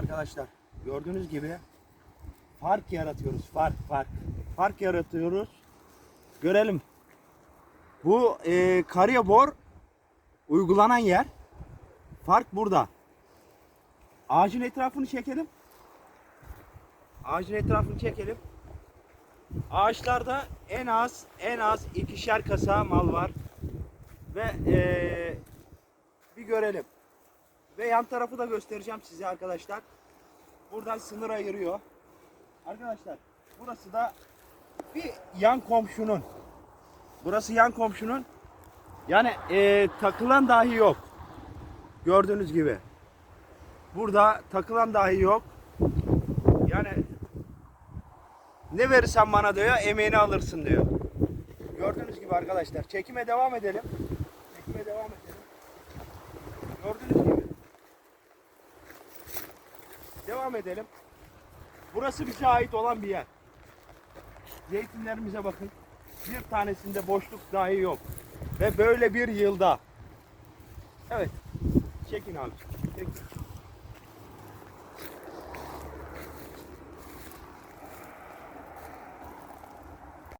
arkadaşlar gördüğünüz gibi fark yaratıyoruz. Fark fark. Fark yaratıyoruz. Görelim. Bu e, karya uygulanan yer. Fark burada. Ağacın etrafını çekelim. Ağacın etrafını çekelim. Ağaçlarda en az en az ikişer kasa mal var. Ve eee, bir görelim. Ve yan tarafı da göstereceğim size arkadaşlar. Buradan sınır ayırıyor. Arkadaşlar burası da bir yan komşunun. Burası yan komşunun. Yani eee, takılan dahi yok. Gördüğünüz gibi. Burada takılan dahi yok. Yani ne verirsen bana diyor, emeğini alırsın diyor. Gördüğünüz gibi arkadaşlar. Çekime devam edelim. Çekime devam edelim. Gördüğünüz gibi. Devam edelim. Burası bize ait olan bir yer. Zeytinlerimize bakın. Bir tanesinde boşluk dahi yok. Ve böyle bir yılda. Evet. Çekin abi. Çekin.